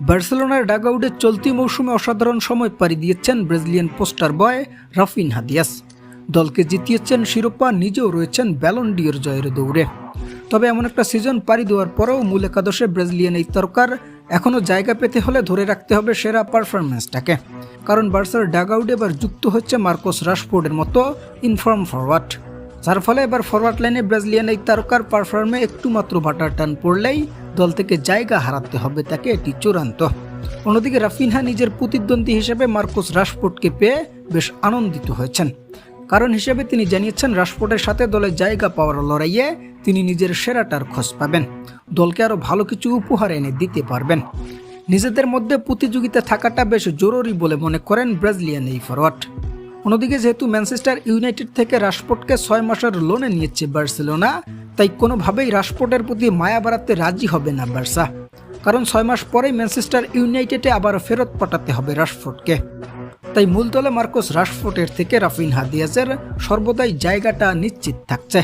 বার্সেলোনার ডাগআউটে চলতি মৌসুমে অসাধারণ সময় পাড়ি দিয়েছেন ব্রাজিলিয়ান পোস্টার বয় রাফিন হাদিয়াস। দলকে জিতিয়েছেন শিরোপা, নিজেও রয়েছেন ব্যালন্ডিয়র জয়ের দৌড়ে। তবে এমন একটা সিজন পাড়ি দেওয়ার পরেও মূল একাদশে ব্রাজিলিয়ান এই তরকার এখনও জায়গা পেতে হলে ধরে রাখতে হবে সেরা পারফরম্যান্সটাকে কারণ বার্সার ডাগআউটে এবার যুক্ত হচ্ছে মার্কোস রাশফোর্ডের মতো ইনফর্ম ফরওয়ার্ড যার ফলে এবার ফরওয়ার্ড লাইনে ব্রাজিলিয়ান এই তারকার পারফর্মে একটু মাত্র বাটার টান পড়লেই দল থেকে জায়গা হারাতে হবে তাকে এটি চূড়ান্ত। অন্যদিকে রাফিনহা নিজের প্রতিদ্বন্দ্বী হিসেবে মার্কোস রাশফোর্ডকে পেয়ে বেশ আনন্দিত হয়েছেন। কারণ হিসেবে তিনি জানিয়েছেন রাশফোর্ডের সাথে দলে জায়গা পাওয়ার লড়াইয়ে তিনি নিজের সেরাটার খোঁজ পাবেন। দলকে আরও ভালো কিছু উপহার এনে দিতে পারবেন। নিজেদের মধ্যে প্রতিযোগিতা থাকাটা বেশ জরুরি বলে মনে করেন ব্রাজিলিয়ান এই ফরওয়ার্ড অন্যদিকে যেহেতু ম্যানচেস্টার ইউনাইটেড থেকে রাশফোর্ডকে ছয় মাসের লোনে নিয়েছে বার্সেলোনা, তাই কোনোভাবেই রাশফোর্ডের প্রতি মায়া বাড়াতে রাজি হবে না বার্সা। কারণ ছয় মাস পরেই ম্যানচেস্টার ইউনাইটেডে আবার ফেরত পাঠাতে হবে রাশফোর্ডকে। তাই মূল দলে মার্কোস রাশফোর্ডের থেকে রাফিন হাদিয়াজের সর্বদাই জায়গাটা নিশ্চিত থাকছে।